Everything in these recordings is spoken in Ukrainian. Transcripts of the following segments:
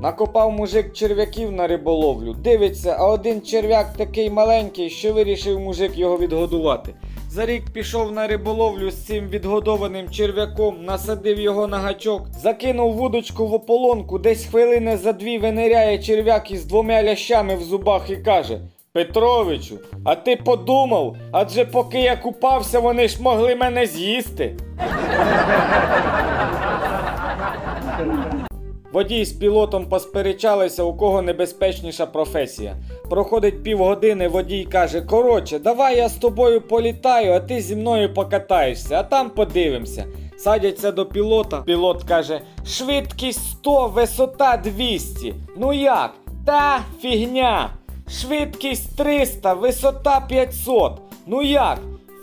Накопав мужик черв'яків на риболовлю. Дивиться, а один черв'як такий маленький, що вирішив мужик його відгодувати. За рік пішов на риболовлю з цим відгодованим черв'яком, насадив його на гачок, закинув вудочку в ополонку, десь хвилини за дві виниряє черв'як із двома лящами в зубах і каже: Петровичу, а ти подумав, адже поки я купався, вони ж могли мене з'їсти. Водій з пілотом посперечалися, у кого небезпечніша професія. Проходить півгодини, водій каже: Коротше, давай я з тобою політаю, а ти зі мною покатаєшся, а там подивимося. Садяться до пілота. Пілот каже: швидкість 100, висота 200. Ну як? Та фігня. Швидкість 300, висота 500. Ну як?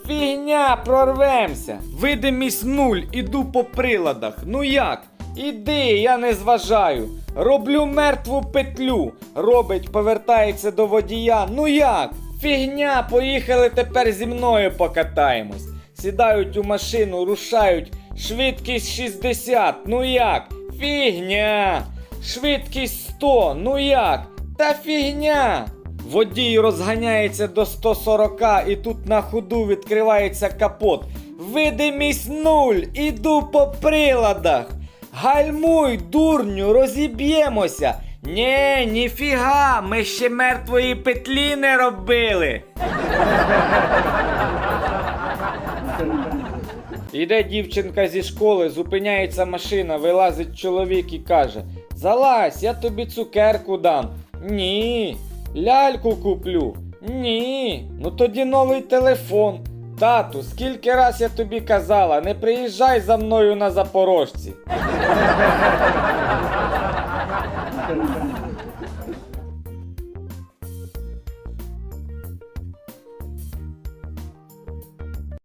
Фігня, прорвемося. Видимість нуль, іду по приладах. Ну як? Іди, я не зважаю. Роблю мертву петлю. Робить, повертається до водія. Ну як? Фігня, поїхали тепер зі мною покатаємось. Сідають у машину, рушають. Швидкість 60. Ну як? Фігня. Швидкість 100. Ну як? Та фігня. Водій розганяється до 140 і тут на ходу відкривається капот. Видимість нуль, іду по приладах. Гальмуй, дурню, розіб'ємося. Нє, ніфіга, ми ще мертвої петлі не робили. Іде дівчинка зі школи, зупиняється машина, вилазить чоловік і каже: Залазь, я тобі цукерку дам. Ні. Ляльку куплю. Ні. Ну тоді новий телефон. Тату, скільки раз я тобі казала, не приїжджай за мною на запорожці.